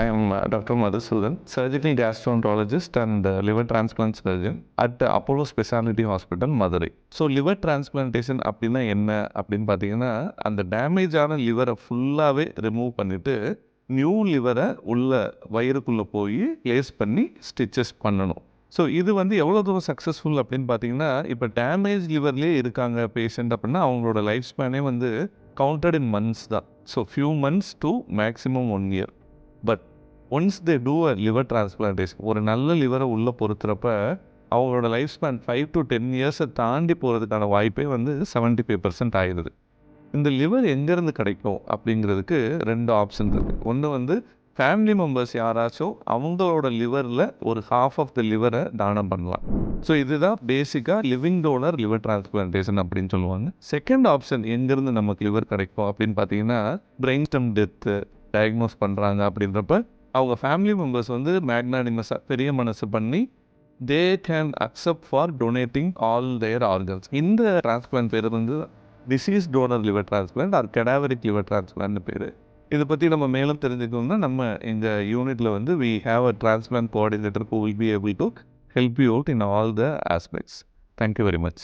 I am uh, Dr. Madhusudan, surgical gastroenterologist and uh, liver transplant surgeon at uh, Apollo Hospital, Madurai so liver transplantation அப்படின்னா என்ன? அப்படின்னு பார்த்தீங்கன்னா அந்த டேமேஜான லிவரை ஃபுல்லாகவே ரிமூவ் பண்ணிவிட்டு நியூ லிவரை உள்ள வயிறுக்குள்ளே போய் லேஸ் பண்ணி ஸ்டிச்சஸ் பண்ணணும். ஸோ இது வந்து எவ்வளோ தூரம் சக்ஸஸ்ஃபுல் அப்படின்னு பார்த்தீங்கன்னா இப்போ டேமேஜ் லிவர்லேயே இருக்காங்க பேஷண்ட் அப்படின்னா அவங்களோட லைஃப் ஸ்பேனே வந்து கவுண்டட் இன் மந்த்ஸ் தான். So few months to maximum one year but once they do a liver transplantation ஒரு நல்ல லிவரை உள்ளே பொறுத்துறப்ப அவங்களோட life span five to ten இயர்ஸை தாண்டி போகிறதுக்கான வாய்ப்பே வந்து செவன்ட்டி ஃபைவ் பர்சன்ட் ஆயிடுது. இந்த லிவர் எங்கேருந்து கிடைக்கும் அப்படிங்கிறதுக்கு ரெண்டு ஆப்ஷன் இருக்குது ஒன்று வந்து ஃபேமிலி மெம்பர்ஸ் யாராச்சும் அவங்களோட லிவரில் ஒரு ஹாஃப் ஆஃப் த லிவரை தானம் பண்ணலாம். ஸோ இதுதான் பேசிக்காக லிவிங் டோனர் லிவர் டிரான்ஸ்பிளான்டேஷன் அப்படின்னு சொல்லுவாங்க. செகண்ட் ஆப்ஷன் எங்கேருந்து நமக்கு லிவர் கிடைக்கும் அப்படின்னு பார்த்தீங்கன்னா பிரெயின் ஸ்டம் டெத்து டயக்னோஸ் பண்ணுறாங்க அப்படின்றப்ப அவங்க ஃபேமிலி மெம்பர்ஸ் வந்து மேக்னானிமஸாக பெரிய மனசு பண்ணி they can accept for donating all their organs இந்த டிரான்ஸ்பிளான்ட் பேர் வந்து deceased donor liver transplant or cadaveric liver transplant பேர். இதை பற்றி நம்ம மேலும் தெரிஞ்சுக்கணும்னா நம்ம எங்கள் யூனிட்டில் வந்து we have a transplant coordinator who will be able to help you out in all the aspects thank you very much.